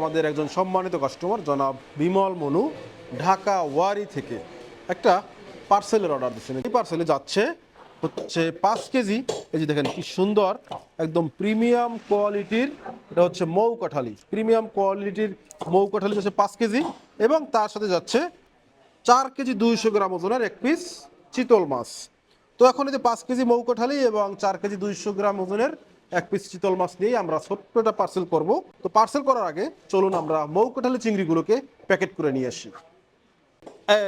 আমাদের একজন সম্মানিত কাস্টমার জনাব বিমল মনু, ঢাকা ওয়ারি থেকে একটা পার্সেলের অর্ডার দিচ্ছেন। এই পার্সেলে যাচ্ছে হচ্ছে পাঁচ কেজি। এই যে দেখেন কি সুন্দর, একদম প্রিমিয়াম কোয়ালিটির এটা হচ্ছে মৌ কাঠালি প্রিমিয়াম কোয়ালিটির মৌ কাঠালি হচ্ছে পাঁচ কেজি এবং তার সাথে যাচ্ছে চার কেজি দুইশো গ্রাম ওজনের এক পিস চিতল মাছ। তো এখন এই যে পাঁচ কেজি মৌ কাঠালি এবং চার কেজি দুইশো গ্রাম ওজনের এক পিস চিতল মাছ নিয়ে আমরা ছোট্ট একটা পার্সেল করব। তো পার্সেল করার আগে চলুন আমরা মৌ কাঠালি চিংড়িগুলোকে প্যাকেট করে নিয়ে আসি।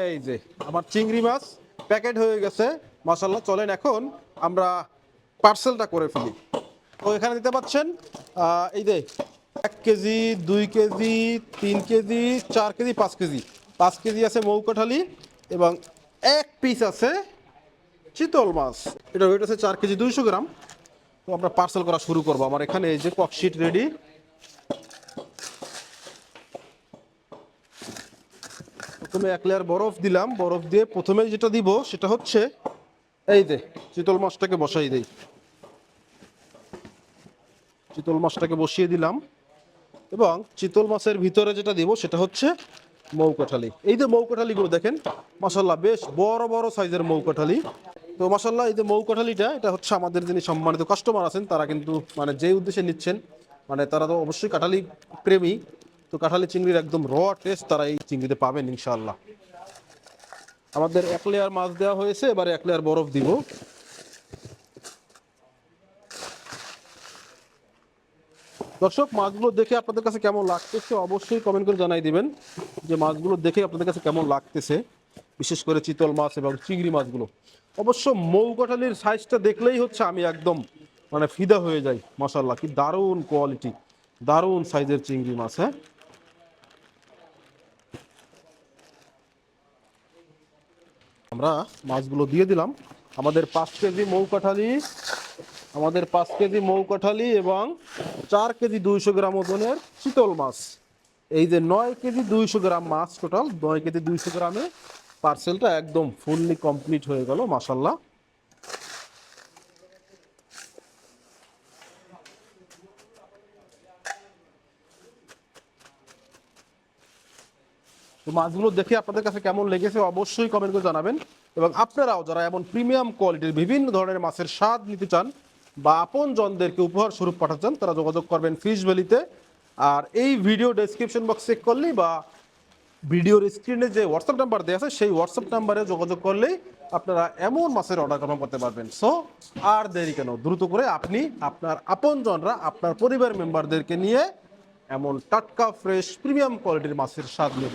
এই যে, আমার চিংড়ি মাছ প্যাকেট হয়ে গেছে। মাসাল্লাহ চলেন এখন আমরা পার্সেলটা করে ফেলি। তো এখানে দিতে পাচ্ছেন এই যে এক কেজি, দুই কেজি, তিন কেজি, চার কেজি, পাঁচ কেজি। পাঁচ কেজি আছে মৌকাঠালি এবং এক পিস আছে চিতল মাছ। এটা ওয়েট আছে চার কেজি, দুইশো গ্রাম। তো আমরা পার্সেল করা শুরু করব। আমার এখানে এই যে ককশিট রেডি প্রথমে এক লেয়ার বরফ দিলাম। বরফ দিয়ে প্রথমে যেটা দিব সেটা হচ্ছে, এই দে চিতল মাছটাকে বসাই দেই। চিতল মাছটাকে বসিয়ে দিলাম। এবং চিতল মাছের ভিতরে যেটা দিব সেটা হচ্ছে মৌকাঠালি। এই যে মৌকাঠালিগুলো দেখেন মাসাল্লাহ বেশ বড় বড় সাইজের মৌকাঠালি। তো মাসাল্লাহ এই যে মৌ মৌকাঠালিটা, এটা হচ্ছে আমাদের যিনি সম্মানিত কাস্টমার আছেন, তারা কিন্তু মানে যে উদ্দেশ্যে নিচ্ছেন মানে তারা তো অবশ্যই কাঠালি প্রেমী, তো কাঁঠালি চিংড়ির একদম র টেস্ট তারা এই চিংড়িতে পাবেন ইনশাল্লাহ আমাদের এক লেয়ার মাছ দেওয়া হয়েছে, এবারে এক লেয়ার বরফ দিব। দর্শক, মাছগুলো দেখে আপনাদের কাছে কেমন লাগতেছে অবশ্যই কমেন্ট করে জানাই দিবেন, যে মাছগুলো দেখে আপনাদের কাছে কেমন লাগতেছে। বিশেষ করে চিতল মাছ এবং চিংড়ি মাছগুলো। অবশ্য মৌ কাঁঠালির সাইজটা দেখলেই হচ্ছে আমি একদম মানে ফিদা হয়ে যাই মাসাল্লাহ কি দারুণ কোয়ালিটি দারুণ সাইজের চিংড়ি মাছ হ্যাঁ। আমরা মাছগুলো দিয়ে দিলাম। আমাদের পাঁচ কেজি মৌ কাঠালি আমাদের পাঁচ কেজি মৌ কাঠালি এবং চার কেজি দুইশো গ্রাম ওজনের চিতল মাছ। এই যে নয় কেজি দুইশো গ্রাম মাছ টোটাল নয় কেজি দুইশো গ্রামে পার্সেলটা একদম ফুললি কমপ্লিট হয়ে গেল মাসাল্লাহ তো মাছগুলো দেখে আপনাদের কাছে কেমন লেগেছে অবশ্যই কমেন্ট করে জানাবেন। এবং আপনারাও যারা এমন প্রিমিয়াম কোয়ালিটির বিভিন্ন ধরনের মাছের স্বাদ নিতে চান বা আপন জনদেরকে উপহার স্বরূপ পাঠাতে চান, তারা যোগাযোগ করবেন ফিশ ভ্যালিতে আর এই ভিডিও ডেসক্রিপশন বক্স চেক করলেই বা ভিডিওর স্ক্রিনে যে হোয়াটসঅ্যাপ নাম্বার দেওয়া আছে, সেই হোয়াটসঅ্যাপ নাম্বারে যোগাযোগ করলেই আপনারা এমন মাছের অর্ডার কনফার্ম করতে পারবেন। সো আর দেরি কেন? দ্রুত করে আপনি আপনার আপনজনরা, আপনার পরিবার মেম্বারদেরকে নিয়ে এমন টাটকা ফ্রেশ প্রিমিয়াম কোয়ালিটির মাছের স্বাদ নিন।